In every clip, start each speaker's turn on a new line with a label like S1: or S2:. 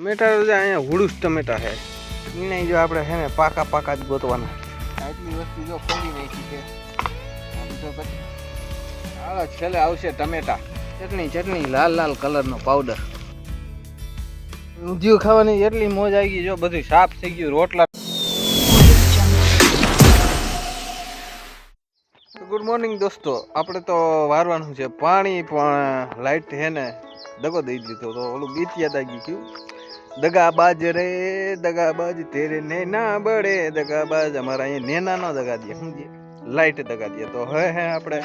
S1: ટમેટા તો અહીંયા હુડુસ ટમેટા છે. એને જો આપણે છે ને પાકા પાકા જ ગોતવાના. આટલી વસ્તુ જો ખોલી નાખી છે. હાલો છેલ્લે આવશે ટમેટા. ચટણી ચટણી, લાલ લાલ કલરનો પાવડર ઊંધિયું ખાવાની એટલી મોજ આવી ગઈ જો બધું સાફ થઈ ગયું, રોટલા. ગુડ મોર્નિંગ દોસ્તો. આપણે તો વારવાનું છે. પાણી પણ લાઈટ છે ને, દગો દઈ દીધો તો ઓલું ગીત યાદ આવી ગયું. દગાબાજ રે, દગાબાજ તેરે નેના બળે, દગાબાજ અમારા અહીંયા નેના નો દગા દે સમજીએ લાઈટ દગા દે તો હે હે આપણે.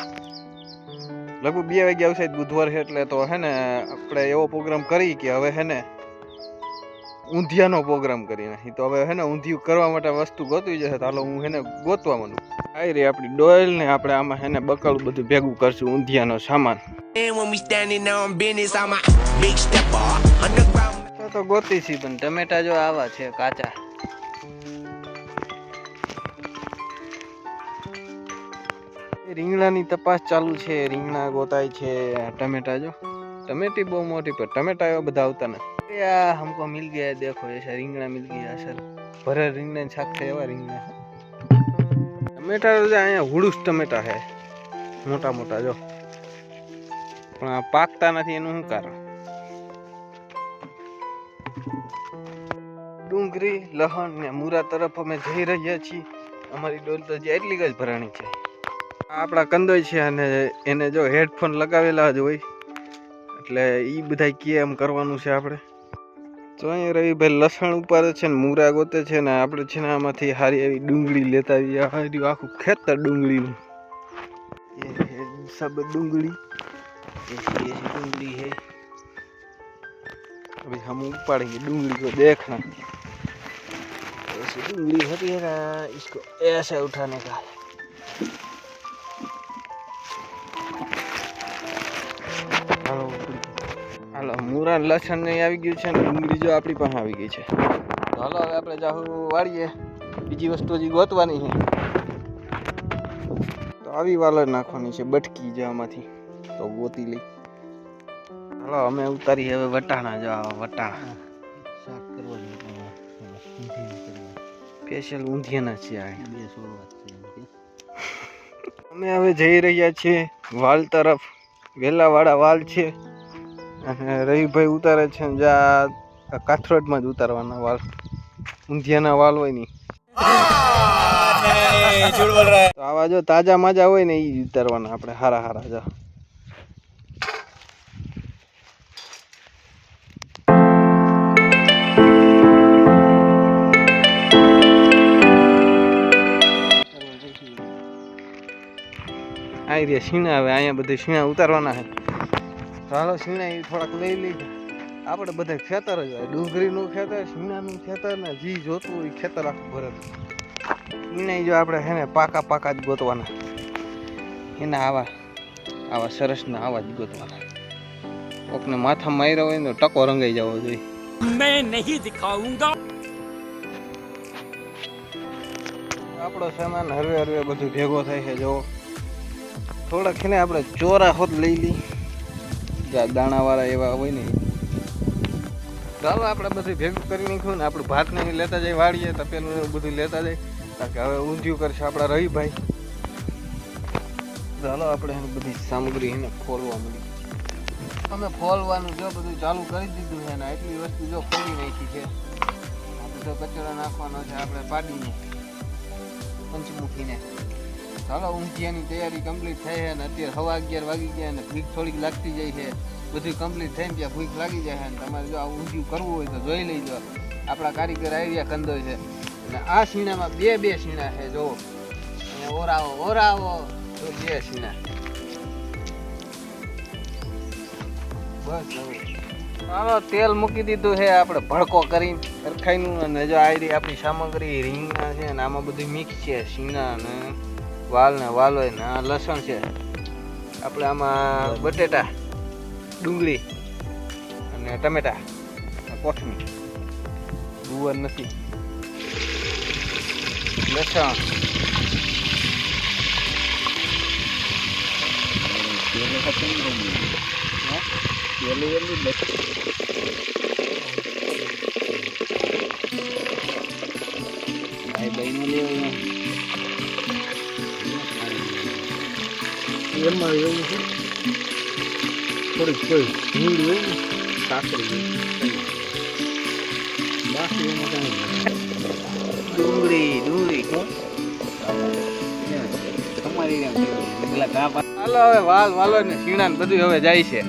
S1: લગભગ બે વાગ્યા આવશે બુધવાર છે એટલે તો હે ને, આપણે એવો પ્રોગ્રામ કરી કે હવે હે ને, ઊંધિયાનો પ્રોગ્રામ કરી તો હવે હે ને, ઊંધિયું કરવા માટે વસ્તુ ગોતવી જશે, તો હાલો હું હે ને ગોતવા માંડું. આવી રહી આપણી ડોયલ ને આપણે આમાં હે ને બકલું બધું ભેગું કરશું, ઊંધિયાનો સામાન. તો ગોતી છે, પણ ટમેટા જો આવા છે, કાચા. રીંગણાની તપાસ ચાલુ છે, રીંગણા ગોતાય છે, ટમેટા જો. ટમેટી બહુ મોટી, પણ ટમેટા એવા બધા આવતા ને આ હમકો મિલ ગયા, દેખો એસા રીંગણા મિલ ગયા સર ભરે રીંગણા છાક થાય એવા રીંગણા. ટમેટા જો અહીંયા હુડુસ ટમેટા છે. મોટા મોટા, જો. પણ પાકતા નથી, એનું શું કારણ? ઘાઘરી લહણ ને મૂરા તરફ અમે જઈ રહ્યા છીએ. અમારી ડોલ તો જે એટલી જ ભરાણી છે. આપણા કંદોય છે અને એને જો હેડફોન લગાવેલા જ હોય. એટલે એ બધા કે એમ કરવાનું છે આપણે. તો અહીંયા રવિભાઈ લસણ ઉપાડે છે ને મૂરા ગોતે છે ને આપણે છે ને આમાંથી સારી એવી ડુંગળી લેતા આવીએ. હાર્યું આખું ખેતર ડુંગળીનું. એ સબ ડુંગળી. ડુંગળી હે. હવે હમ ઉપાડીએ ડુંગળી તો દેખના. ऐसी डूंगली होती है ना इसको ऐसे उठाने का है હાલો હાલો મૂરા લસણ ને આવી ગયું છે ને ડુંગળી જો આપણી પાસે આવી ગઈ છે તો હાલો હવે આપણે જાહુ વાળીએ બીજી વસ્તુ હજી ગોતવાની છે તો આવી વાલર નાખવાની છે બટકી જે આમાંથી તો ગોતી લઈ હાલો અમે ઉતારી હવે વટાણા જો આવા વટાણા સ્પેશિયલ ઊંધિયાના છે આ
S2: બે શરૂઆત છે
S1: અમે હવે જઈ રહ્યા છીએ વાલ તરફ વેલાવાળા વાલ છે અને રવિભાઈ ઉતારે છે ને જ્યાં કાથરોડમાં જ ઉતારવાના વાલ ઊંધિયાના વાલ હોય નહીં આવા જો તાજા માજા હોય ને એ ઉતારવાના આપણે હારા હારા જો આવી રહ્યા શીણા હવે અહીંયા બધે શીણા ઉતારવાના છે. ચાલો શીણા એ થોડાક લઈ લઈ આપણે બધા ખેતર જ હોય. ડુંગળીનું ખેતર શીણાનું ખેતર ને જી જોતું હોય ખેતર આખું ભરત શીણા જો આપણે છે ને પાકા પાકા જ ગોતવાના. એના આવા આવા સરસના આવા જ ગોતવાના. કોકને માથા માર્યા હોય ને ટકો રંગાઈ જવો જોઈએ.
S3: મેં નહીં દિખાઉંગા.
S1: આપણો સામાન હરવે હરવે બધું ભેગો થાય છે જો થોડાક છે ને આપણે ચોરા હોત લઈ લઈ. દાણાવાળા એવા હોય ને. ચાલો આપણે બધું ભેગું કરી નાખ્યું ને આપણું ભાત ને લેતા જાય, વાળીએ, તપેલું બધું લેતા જાય. કારણ કે હવે ઊંધિયું કરશે આપણા રવિભાઈ ચાલો આપણે એની બધી સામગ્રી એને ખોલવા મળી. અમે ખોલવાનું જો બધું ચાલુ કરી દીધું છે ને એટલી વસ્તુ જો ખોલી નાખી છે. આ બધો કચરો નાખવાનો છે આપણે પાડીને, પંચમુખીને. ચાલો ઊંધિયાની તૈયારી કમ્પ્લીટ થઈ છે અને અત્યારે સવા અગિયાર વાગી ગયા અને ભૂખ થોડીક લાગતી જાય છે. બધું કમ્પ્લીટ થઈને ત્યાં ભૂખ લાગી જાય છે અને તમારે જો આ ઊંધિયું કરવું હોય તો જોઈ લેજો. આપણા કારીગર આવ્યા કંદોય છે. અને આ શીણામાં બે બે શીણા છે જો અને ઓરાવો ઓરાવો તો બે શીણા. બસ ચાલો તેલ મૂકી દીધું છે આપણે ભડકો કરીને સરખાઈનું અને જો આ આપણી સામગ્રી રીંગણા છે ને આમાં બધું મિક્સ છે શીંગા ને વાલ ને વાલોય ને આ લસણ છે. આપણે આમાં બટેટા ડુંગળી અને ટમેટા કોથમીર. ગુવર નથી. લસણ.
S2: ભાઈ બહેનો લેવાય
S1: એમાં એવું છે. થોડીક કોઈ ભીડ હોય ને, કાકડી
S2: બાકી એમાં કાંઈ
S1: ડુંગળી ડુંગળી હવે વાલ વાલો ને સીણા બધું હવે જાય છે.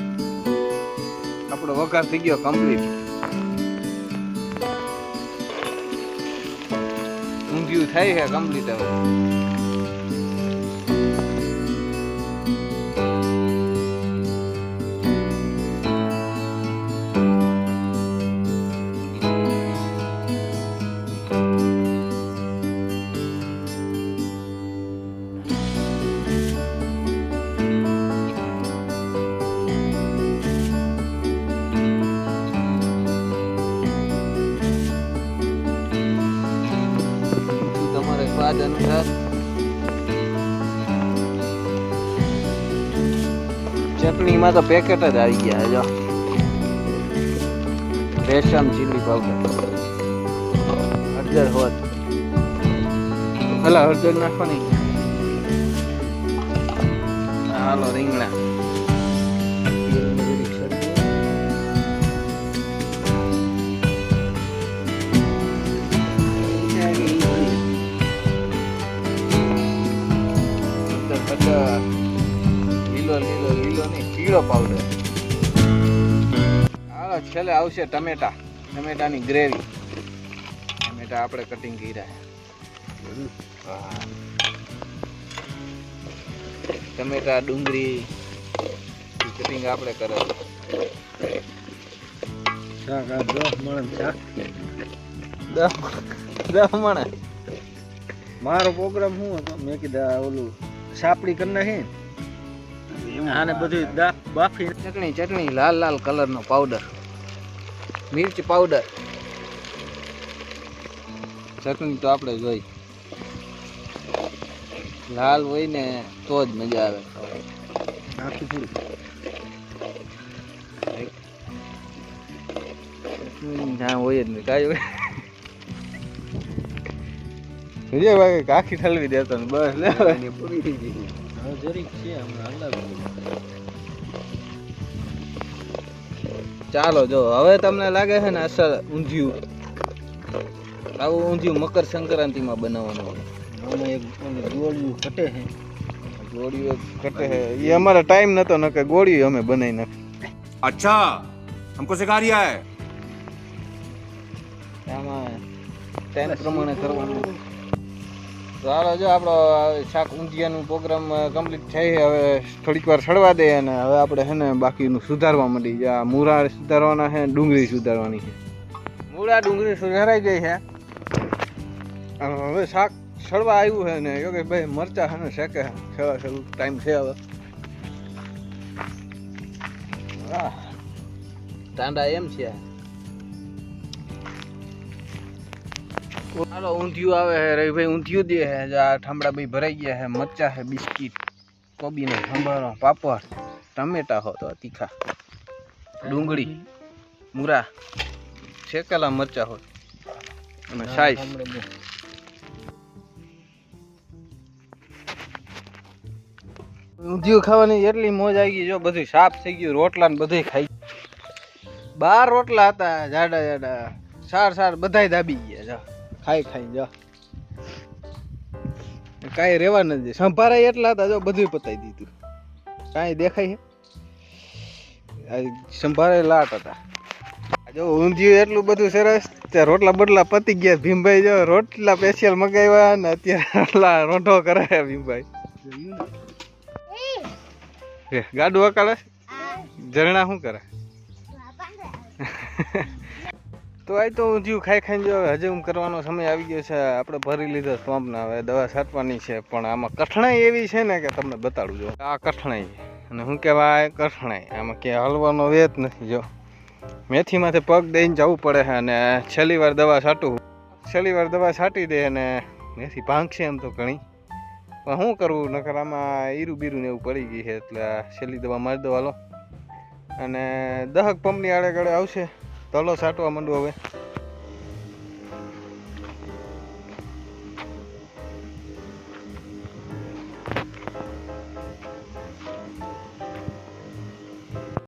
S1: આપણો વઘાર થઈ ગયો કમ્પ્લીટ ઊંધિયું થાય છે કમ્પ્લીટ હવે. સ્વાદ અનુસાર ચટણીમાં તો પેકેટ જ આવી ગયા, જો. રેશમ ચીલી પાવડર હળદર હોત. હલા હળદર નાખવાની. હાલો, રીંગણા. છેલ્લે આવશે ટમેટા. ટમેટાની ગ્રેવી. ટમેટા આપણે કટિંગ કર્યા. ટમેટા ડુંગળી કટિંગ આપણે કરેલું.
S2: શાક આ દસ મણ શાક
S1: દસ દસ મણે.
S2: મારો પ્રોગ્રામ શું હતો? મેં કીધા ઓલું સાપડી કરી નાખી આને બધું બાફી
S1: ચટણી ચટણી લાલ લાલ કલરનો પાવડર મિર્ચ પાવડર ચટણી તો આપણે જોઈ લાલ હોય ને તો જ મજા આવે ખાવાની.
S2: નાખી થોડું
S1: ચટણી ના હોય જ નહીં કાંઈ હોય વિજયભાઈ કાખી ઠલવી દેતો ને બસ લે હવે.
S2: પૂરી થઈ ગઈ હવે જરીક છે હમણાં હલાવી
S1: ચાલો જો હવે તમને લાગે છે ને અસર ઊંધિયું આવું ઊંધિયું મકર સંક્રાંતિમાં બનાવવાનું હોય
S2: આમાં એક ઓલું ગોળિયું ઘટે છે
S1: ગોળીઓ કટે છે એ અમારે ટાઈમ નતો ન કે ગોળીઓ અમે બનાવી નાખી
S3: अच्छा हमको सिखा रिया है
S1: આમાં ટાઈમ પ્રમાણે કરવાનું હાલો જો આપણો શાક ઊંધિયાનું પ્રોગ્રામ કમ્પ્લીટ થઈ હવે થોડીક વાર સડવા દે અને હવે આપણે છે ને બાકીનું સુધારવા મળી જે આ મૂળા સુધારવાના છે ડુંગળી સુધારવાની છે. મૂળા ડુંગળી સુધારાઈ ગઈ છે. અને હવે શાક સડવા આવ્યું છે ને યોગેશભાઈ મરચા છે ને શેકે સેવા શરૂ ટાઈમ છે હવે. ટાંડા એમ છે. હાલો ઊંધિયું આવે છે રવિભાઈ ઊંધિયું દે છે જે આ ઠામડા ભાઈ ભરાઈ ગયા છે મરચા છે બિસ્કીટ કોબીનો સંભારો પાપડ ટમેટા હો તો તીખા. ડુંગળી મૂરા શેકેલા મરચા હોય અને સાઈઝ ઊંધિયું ખાવાની એટલી મોજ આવી ગઈ જો બધું સાફ થઈ ગયું રોટલા ને બધું ખાઈ બાર રોટલા હતા જાડા જાડા. સાર સાર બધાય દાબી ગયા જા. ખાઈ ખાઈ જા. કાંઈ રહેવા નથી સંભારાય એટલા હતા જો બધું પતાવી દીધું. કાંઈ દેખાય છે આ સંભારે લાટ હતા. જો ઊંધિયું એટલું બધું સરસ. ત્યાં રોટલા બદલા પતી ગયા ભીમભાઈ જો રોટલા સ્પેશિયલ મગાવ્યા ને અત્યારે રોટલા રોંઢો કરે ભીમભાઈ. એ, ગાડું વકાળે ઝરણા શું કરે? તો આ તો ઊંધિયું ખાઈ ખાઈને જો હજમ કરવાનો સમય આવી ગયો છે. આપણે ભરી લીધો સ્વામના, હવે દવા છાંટવાની છે, પણ આમાં કઠણાઈ એવી છે ને કે તમને બતાડું જો. આ કઠણાઈ, અને શું કહેવાય કઠણાઈ. આમાં ક્યાંય હલવાનો વેત નથી જો. મેથીમાંથી પગ દઈને જવું પડે છે અને છેલ્લી વાર દવા છાંટું છેલ્લી વાર દવા છાંટી દે અને મેથી ભાંગશે એમ તો ઘણી. પણ શું કરવું? નકર આમાં ઈરું બીરું ને એવું પડી ગઈ છે, એટલે છેલ્લી દવા મારી દો હાલો. અને દહક પંપની આડે ગળે આવશે. તલો સાટવા માંડું હવે.